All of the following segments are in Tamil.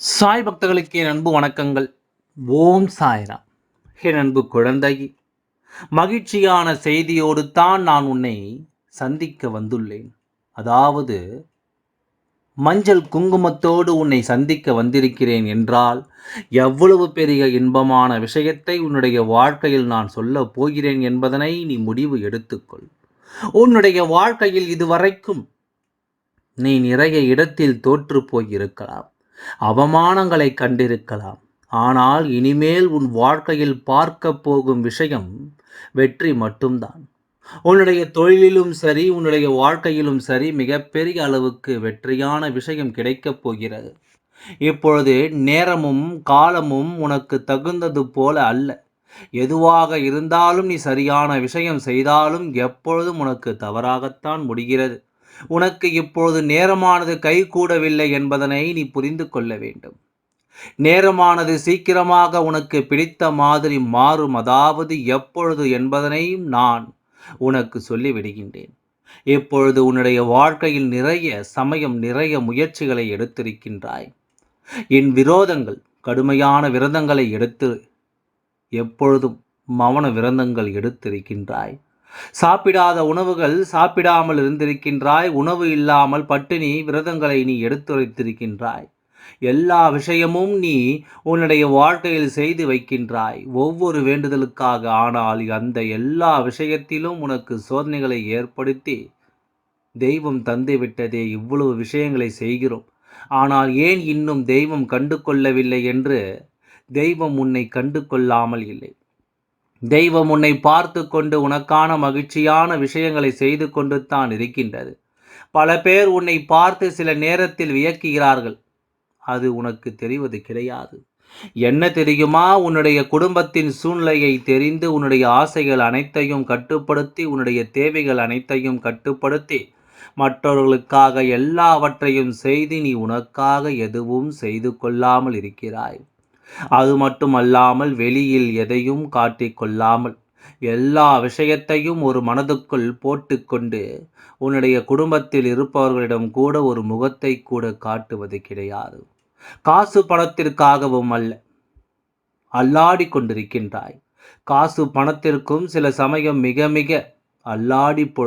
சாய் பக்தர்களுக்கு என் அன்பு வணக்கங்கள். ஓம் சாய்ராம். என் அன்பு குழந்தை மகிழ்ச்சியான செய்தியோடு தான் நான் உன்னை சந்திக்க வந்துள்ளேன். அதாவது மஞ்சள் குங்குமத்தோடு உன்னை சந்திக்க வந்திருக்கிறேன் என்றால் எவ்வளவு பெரிய இன்பமான விஷயத்தை உன்னுடைய வாழ்க்கையில் நான் சொல்லப் போகிறேன் என்பதனை நீ முடிவு எடுத்துக்கொள். உன்னுடைய வாழ்க்கையில் இதுவரைக்கும் நீ நிறைய இடத்தில் தோற்று போயிருக்கலாம். அவமானங்களை கண்டிருக்கலாம். ஆனால் இனிமேல் உன் வாழ்க்கையில் பார்க்க போகும் விஷயம் வெற்றி மட்டும்தான். உன்னுடைய தொழிலிலும் சரி உன்னுடைய வாழ்க்கையிலும் சரி மிகப்பெரிய அளவுக்கு வெற்றியான விஷயம் கிடைக்கப் போகிறது. இப்பொழுது நேரமும் காலமும் உனக்கு தகுந்தது போல அல்ல. எதுவாக இருந்தாலும் நீ சரியான விஷயம் செய்தாலும் எப்பொழுதும் உனக்கு தவறாகத்தான் முடிகிறது. உனக்கு இப்பொழுது நேரமானது கைகூடவில்லை என்பதனை நீ புரிந்து கொள்ள வேண்டும். நேரமானது சீக்கிரமாக உனக்கு பிடித்த மாதிரி மாறும் அதாவது எப்பொழுது என்பதனையும் நான் உனக்கு சொல்லிவிடுகின்றேன். இப்பொழுது உன்னுடைய வாழ்க்கையில் நிறைய சமயம் நிறைய முயற்சிகளை எடுத்திருக்கின்றாய். என் விரோதங்கள் கடுமையான விரதங்களை எடுத்து எப்பொழுதும் மௌன விரதங்கள் எடுத்திருக்கின்றாய். சாப்பிடாத உணவுகள் சாப்பிடாமல் இருந்திருக்கின்றாய் உணவு இல்லாமல் பட்டினி விரதங்களை நீ எடுத்துரைத்திருக்கின்றாய். எல்லா விஷயமும் நீ உன்னுடைய வாழ்க்கையில் செய்து வைக்கின்றாய். ஒவ்வொரு வேண்டுதலுக்காக ஆனால் அந்த எல்லா விஷயத்திலும் உனக்கு சோதனைகளை ஏற்படுத்தி தெய்வம் தந்துவிட்டதே இவ்வளவு விஷயங்களை செய்கிறோம். ஆனால் ஏன் இன்னும் தெய்வம் கண்டு கொள்ளவில்லை என்று தெய்வம் உன்னை கண்டு கொள்ளாமல் இல்லை? தெய்வம் உன்னை பார்த்து கொண்டு உனக்கான மகிழ்ச்சியான விஷயங்களை செய்து கொண்டு தான் இருக்கின்றது. பல பேர் உன்னை பார்த்து சில நேரத்தில் வியக்குகிறார்கள். அது உனக்கு தெரிவது கிடையாது. என்ன தெரியுமா? உன்னுடைய குடும்பத்தின் சூழ்நிலையை தெரிந்து உன்னுடைய ஆசைகள் அனைத்தையும் கட்டுப்படுத்தி உன்னுடைய தேவைகள் அனைத்தையும் கட்டுப்படுத்தி மற்றவர்களுக்காக எல்லாவற்றையும் செய்து நீ உனக்காக எதுவும் செய்து கொள்ளாமல் இருக்கிறாய். அது மட்டுமல்லாமல் வெளியில் எதையும் காட்டிக்கொள்ளாமல் எல்லா விஷயத்தையும் ஒரு மனதுக்குள் போட்டுக்கொண்டு உன்னுடைய குடும்பத்தில் இருப்பவர்களிடம் கூட ஒரு முகத்தை கூட காட்டுவது கிடையாது. காசு பணத்திற்காகவும் அல்ல. அல்லாடி கொண்டிருக்கின்றாய். காசு பணத்திற்கும் சில சமயம் மிக மிக அல்லாடி பொ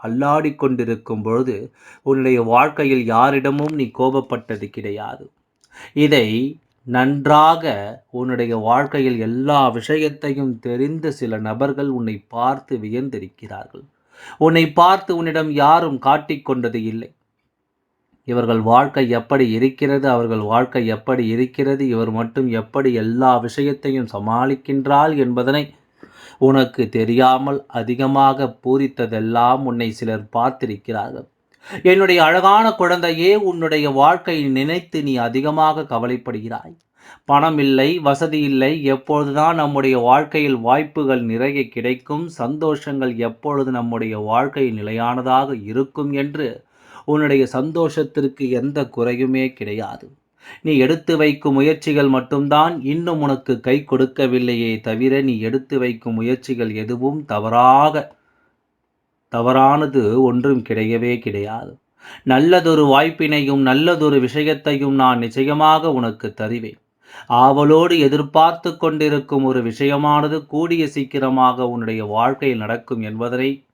அல்லாடி கொண்டிருக்கும் பொழுது உன்னுடைய வாழ்க்கையில் யாரிடமும் நீ கோபப்பட்டது கிடையாது. இதை நன்றாக உன்னுடைய வாழ்க்கையில் எல்லா விஷயத்தையும் தெரிந்த சில நபர்கள் உன்னை பார்த்து வியந்திருக்கிறார்கள். உன்னை பார்த்து உன்னிடம் யாரும் காட்டிக்கொண்டது இல்லை. இவர்கள் வாழ்க்கை எப்படி இருக்கிறது அவர்கள் வாழ்க்கை எப்படி இருக்கிறது இவர் மட்டும் எப்படி எல்லா விஷயத்தையும் சமாளிக்கின்றாள் என்பதனை உனக்கு தெரியாமல் அதிகமாக பூரித்ததெல்லாம் உன்னை சிலர் பார்த்திருக்கிறார்கள். என்னுடைய அழகான குழந்தையே உன்னுடைய வாழ்க்கையை நினைத்து நீ அதிகமாக கவலைப்படுகிறாய். பணம் இல்லை வசதி இல்லை எப்பொழுதுதான் நம்முடைய வாழ்க்கையில் வாய்ப்புகள் நிறைய கிடைக்கும் சந்தோஷங்கள் எப்பொழுது நம்முடைய வாழ்க்கை நிலையானதாக இருக்கும் என்று உன்னுடைய சந்தோஷத்திற்கு எந்த குறையுமே கிடையாது. நீ எடுத்து வைக்கும் முயற்சிகள் மட்டும்தான் இன்னும் உனக்கு கை கொடுக்கவில்லையே தவிர நீ எடுத்து வைக்கும் முயற்சிகள் எதுவும் தவறாக தவறானது ஒன்றும் கிடையவே கிடையாது. நல்லதொரு வாய்ப்பினையும் நல்லதொரு விஷயத்தையும் நான் நிச்சயமாக உனக்கு தருவேன். ஆவலோடு எதிர்பார்த்து கொண்டிருக்கும் ஒரு விஷயமானது கூடிய சீக்கிரமாக உன்னுடைய வாழ்க்கையில் நடக்கும் என்பதனை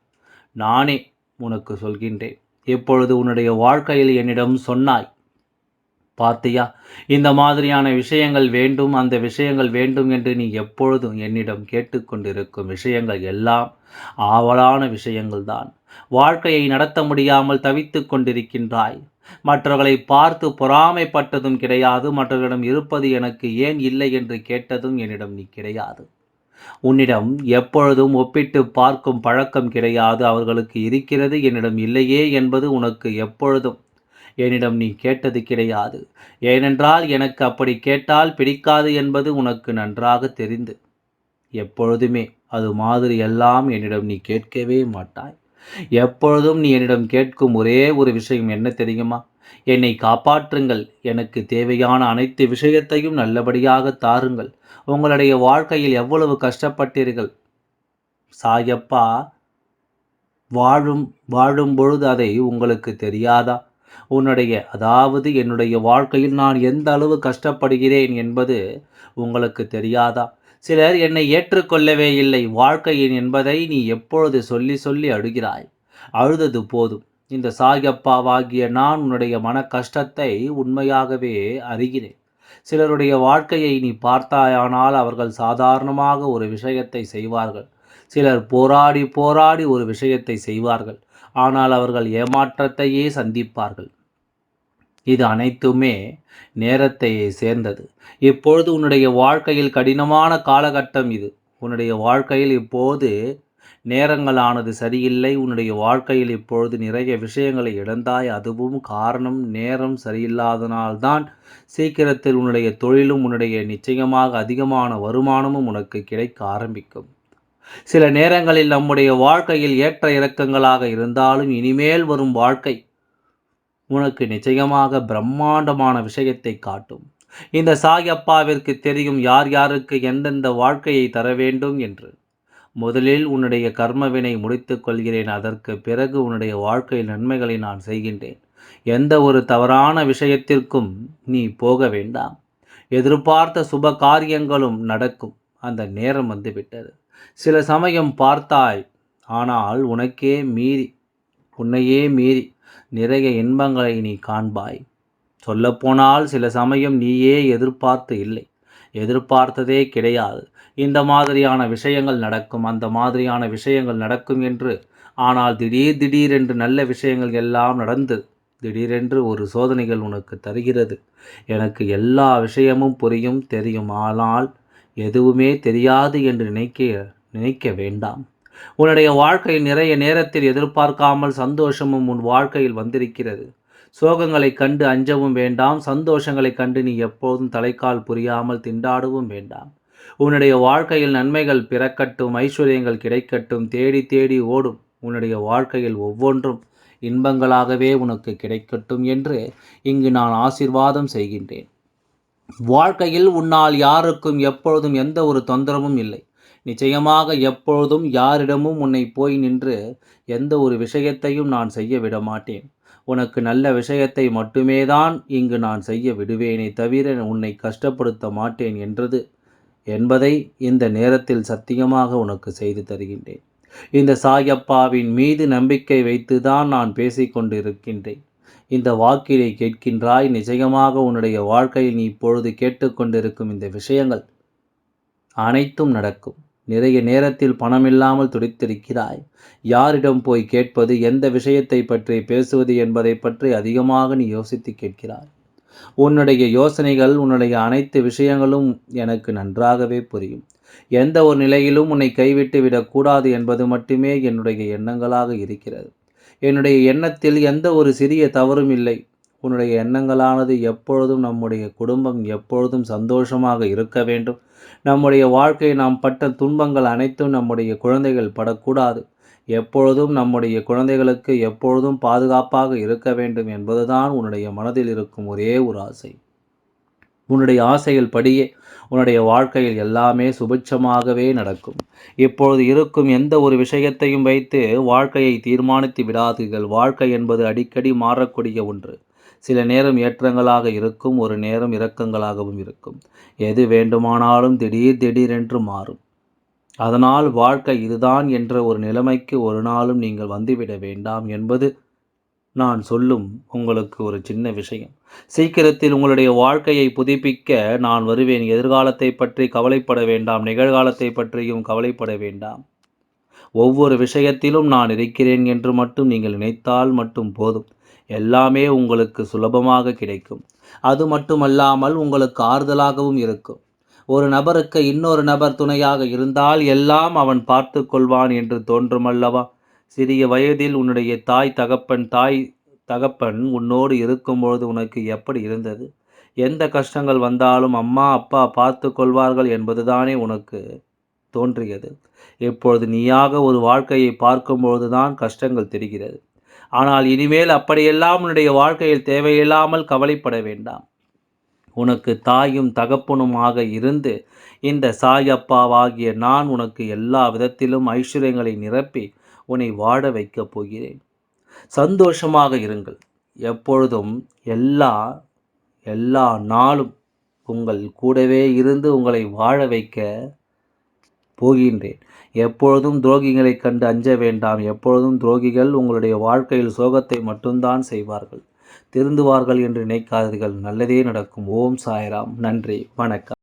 நானே உனக்கு சொல்கின்றேன். இப்பொழுது உன்னுடைய வாழ்க்கையில் என்னிடம் சொன்னாய் பார்த்தியா? இந்த மாதிரியான விஷயங்கள் வேண்டும் அந்த விஷயங்கள் வேண்டும் என்று நீ எப்பொழுதும் என்னிடம் கேட்டுக்கொண்டிருக்கும் விஷயங்கள் எல்லாம் ஆவலான விஷயங்கள் தான் வாழ்க்கையை நடத்த முடியாமல் தவித்து கொண்டிருக்கின்றாய். மற்றவர்களை பார்த்து பொறாமைப்பட்டதும் கிடையாது மற்றவர்களிடம் இருப்பது எனக்கு ஏன் இல்லை என்று கேட்டதும் என்னிடம் நீ கிடையாது. உன்னிடம் எப்பொழுதும் ஒப்பிட்டு பார்க்கும் பழக்கம் கிடையாது அவர்களுக்கு இருக்கிறது என்னிடம் இல்லையே என்பது உனக்கு எப்பொழுதும் என்னிடம் நீ கேட்டது கிடையாது. ஏனென்றால் எனக்கு அப்படி கேட்டால் பிடிக்காது என்பது உனக்கு நன்றாக தெரிந்து. எப்பொழுதுமே அது மாதிரி எல்லாம் என்னிடம் நீ கேட்கவே மாட்டாய். எப்பொழுதும் நீ என்னிடம் கேட்கும் ஒரே ஒரு விஷயம் என்ன தெரியுமா? என்னை காப்பாற்றுங்கள். எனக்கு தேவையான அனைத்து விஷயத்தையும் நல்லபடியாக தாருங்கள். உங்களுடைய வாழ்க்கையில் எவ்வளவு கஷ்டப்பட்டீர்கள்? சாயப்பா வாழும் வாழும் பொழுது அதை உங்களுக்கு தெரியாதா? உன்னுடைய அதாவது என்னுடைய வாழ்க்கையில் நான் எந்த அளவு கஷ்டப்படுகிறேன் என்பது உங்களுக்கு தெரியாதா? சிலர் என்னை ஏற்றுக்கொள்ளவே இல்லை. வாழ்க்கையின் என்பதை நீ எப்பொழுது சொல்லி சொல்லி அழுகிறாய்? அழுதது போதும். இந்த சாயப்பாவாகிய நான் உன்னுடைய மன கஷ்டத்தை உண்மையாகவே அறிகிறேன். சிலருடைய வாழ்க்கையை நீ பார்த்தாயானால் அவர்கள் சாதாரணமாக ஒரு விஷயத்தை செய்வார்கள். சிலர் போராடி போராடி ஒரு விஷயத்தை செய்வார்கள். ஆனால் அவர்கள் ஏமாற்றத்தையே சந்திப்பார்கள். இது அனைத்துமே நேரத்தையே சேர்ந்தது. இப்பொழுது உன்னுடைய வாழ்க்கையில் கடினமான காலகட்டம் இது. உன்னுடைய வாழ்க்கையில் இப்போது நேரங்களானது சரியில்லை. உன்னுடைய வாழ்க்கையில் இப்பொழுது நிறைய விஷயங்களை இழந்தாய். அதுவும் காரணம் நேரம் சரியில்லாதனால்தான். சீக்கிரத்தில் உன்னுடைய தொழிலும் உன்னுடைய நிச்சயமாக அதிகமான வருமானமும் உனக்கு கிடைக்க ஆரம்பிக்கும். சில நேரங்களில் நம்முடைய வாழ்க்கையில் ஏற்ற இறக்கங்களாக இருந்தாலும் இனிமேல் வரும் வாழ்க்கை உனக்கு நிச்சயமாக பிரம்மாண்டமான விஷயத்தை காட்டும். இந்த சாயப்பாவிற்கு தெரியும் யார் யாருக்கு எந்தெந்த வாழ்க்கையை தர வேண்டும் என்று. முதலில் உன்னுடைய கர்மவினை முடித்துக் கொள்கிறேன். அதற்கு பிறகு உன்னுடைய வாழ்க்கையில் நன்மைகளை நான் செய்கின்றேன். எந்த ஒரு தவறான விஷயத்திற்கும் நீ போக வேண்டாம். எதிர்பார்த்த சுப காரியங்களும் நடக்கும். அந்த நேரம் வந்துவிட்டது. சில சமயம் பார்த்தாய் ஆனால் உனக்கே மீறி உன்னையே மீறி நிறைய இன்பங்களை நீ காண்பாய். சொல்லப்போனால் சில சமயம் நீயே எதிர்பார்த்து இல்லை. எதிர்பார்த்ததே கிடையாது. இந்த மாதிரியான விஷயங்கள் நடக்கும் அந்த மாதிரியான விஷயங்கள் நடக்கும் என்று. ஆனால் திடீர் திடீரென்று நல்ல விஷயங்கள் எல்லாம் நடந்து திடீரென்று ஒரு சோதனைகள் உனக்கு தருகிறது. எனக்கு எல்லா விஷயமும் புரியும் தெரியும். ஆனால் எதுவுமே தெரியாது என்று நினைக்க நினைக்க வேண்டாம். உன்னுடைய வாழ்க்கையில் நிறைய நேரத்தில் எதிர்பார்க்காமல் சந்தோஷமும் உன் வாழ்க்கையில் வந்திருக்கிறது. சோகங்களை கண்டு அஞ்சவும் வேண்டாம். சந்தோஷங்களை கண்டு நீ எப்போதும் தலைக்கால் புரியாமல் திண்டாடவும் வேண்டாம். உன்னுடைய வாழ்க்கையில் நன்மைகள் பிறக்கட்டும் ஐஸ்வர்யங்கள் கிடைக்கட்டும் தேடி தேடி ஓடும். உன்னுடைய வாழ்க்கையில் ஒவ்வொன்றும் இன்பங்களாகவே உனக்கு கிடைக்கட்டும் என்று இங்கு நான் ஆசிர்வாதம் செய்கின்றேன். வாழ்க்கையில் உன்னால் யாருக்கும் எப்பொழுதும் எந்த ஒரு தொந்தரவும் இல்லை. நிச்சயமாக எப்பொழுதும் யாரிடமும் உன்னை போய் நின்று எந்த ஒரு விஷயத்தையும் நான் செய்ய விட மாட்டேன். உனக்கு நல்ல விஷயத்தை மட்டுமே தான் இங்கு நான் செய்ய விடுவேனே தவிர உன்னை கஷ்டப்படுத்த மாட்டேன் என்றது என்பதை இந்த நேரத்தில் சத்தியமாக உனக்கு செய்து தருகின்றேன். இந்த சாயப்பாவின் மீது நம்பிக்கை வைத்துதான் நான் பேசிக்கொண்டு இருக்கின்றேன் இந்த வாக்கினை கேட்கின்றாய் நிச்சயமாக உன்னுடைய வாழ்க்கையில் நீ இப்பொழுது கேட்டுக்கொண்டிருக்கும் இந்த விஷயங்கள் அனைத்தும் நடக்கும். நிறைய நேரத்தில் பணமில்லாமல் துடித்திருக்கிறாய். யாரிடம் போய் கேட்பது எந்த விஷயத்தை பற்றி பேசுவது என்பதை பற்றி அதிகமாக நீ யோசித்து கேட்கிறாய். உன்னுடைய யோசனைகள் உன்னுடைய அனைத்து விஷயங்களும் எனக்கு நன்றாகவே புரியும். எந்த ஒரு நிலையிலும் உன்னை கைவிட்டு விடக்கூடாது என்பது மட்டுமே என்னுடைய எண்ணங்களாக இருக்கிறது. என்னுடைய எண்ணத்தில் எந்த ஒரு சிறிய தவறும் இல்லை. உன்னுடைய எண்ணங்களானது எப்பொழுதும் நம்முடைய குடும்பம் எப்பொழுதும் சந்தோஷமாக இருக்க வேண்டும். நம்முடைய வாழ்க்கை நாம் பட்ட துன்பங்கள் அனைத்தும் நம்முடைய குழந்தைகள் படக்கூடாது. எப்பொழுதும் நம்முடைய குழந்தைகளுக்கு எப்பொழுதும் பாதுகாப்பாக இருக்க வேண்டும் என்பதுதான் உன்னுடைய மனதில் இருக்கும் ஒரே ஒரு ஆசை. உன்னுடைய ஆசைகள் படியே உன்னுடைய வாழ்க்கையில் எல்லாமே சுபிட்சமாகவே நடக்கும். இப்பொழுது இருக்கும் எந்த ஒரு விஷயத்தையும் வைத்து வாழ்க்கையை தீர்மானித்து விடாதீர்கள். வாழ்க்கை என்பது அடிக்கடி மாறக்கூடிய ஒன்று. சில நேரம் ஏற்றங்களாக இருக்கும் ஒரு நேரம் இரக்கங்களாகவும் இருக்கும். எது வேண்டுமானாலும் திடீர் திடீரென்று மாறும். அதனால் வாழ்க்கை இதுதான் என்ற ஒரு நிலைமைக்கு ஒரு நாளும் நீங்கள் வந்துவிட வேண்டாம் என்பது நான் சொல்லும் உங்களுக்கு ஒரு சின்ன விஷயம். சீக்கிரத்தில் உங்களுடைய வாழ்க்கையை புதுப்பிக்க நான் வருவேன். எதிர்காலத்தை பற்றி கவலைப்பட வேண்டாம். நிகழ்காலத்தை பற்றியும் கவலைப்பட வேண்டாம். ஒவ்வொரு விஷயத்திலும் நான் இருக்கிறேன் என்று மட்டும் நீங்கள் நினைத்தால் மட்டும் போதும். எல்லாமே உங்களுக்கு சுலபமாக கிடைக்கும். அது மட்டுமல்லாமல் உங்களுக்கு ஆறுதலாகவும் இருக்கும். ஒரு நபருக்கு இன்னொரு நபர் துணையாக இருந்தால் எல்லாம் அவன் பார்த்து கொள்வான் என்று தோன்றுமல்லவா சிறிய வயதில் உன்னுடைய தாய் தகப்பன் தாய் தகப்பன் உன்னோடு இருக்கும்பொழுது உனக்கு எப்படி இருந்தது? எந்த கஷ்டங்கள் வந்தாலும் அம்மா அப்பா பார்த்து கொள்வார்கள் என்பதுதானே உனக்கு தோன்றியது. இப்பொழுது நீயாக ஒரு வாழ்க்கையை பார்க்கும்பொழுது தான் கஷ்டங்கள் தெரிகிறது. ஆனால் இனிமேல் அப்படியெல்லாம் உன்னுடைய வாழ்க்கையில் தேவையில்லாமல் கவலைப்பட வேண்டாம். உனக்கு தாயும் தகப்பனுமாக இருந்து இந்த சாயப்பாவாகிய நான் உனக்கு எல்லா விதத்திலும் ஐஸ்வர்யங்களை நிரப்பி உன்னை வாழ வைக்கப் போகிறேன். சந்தோஷமாக இருங்கள். எப்பொழுதும் எல்லா எல்லா நாளும் உங்கள் கூடவே இருந்து உங்களை வாழ வைக்க போகின்றேன். எப்பொழுதும் துரோகிகளைக் கண்டு அஞ்ச வேண்டாம். எப்பொழுதும் துரோகிகள் உங்களுடைய வாழ்க்கையில் சோகத்தை மட்டும்தான் செய்வார்கள். திருந்துவார்கள் என்று நினைக்காதீர்கள். நல்லதே நடக்கும். ஓம் சாய்ராம். நன்றி. வணக்கம்.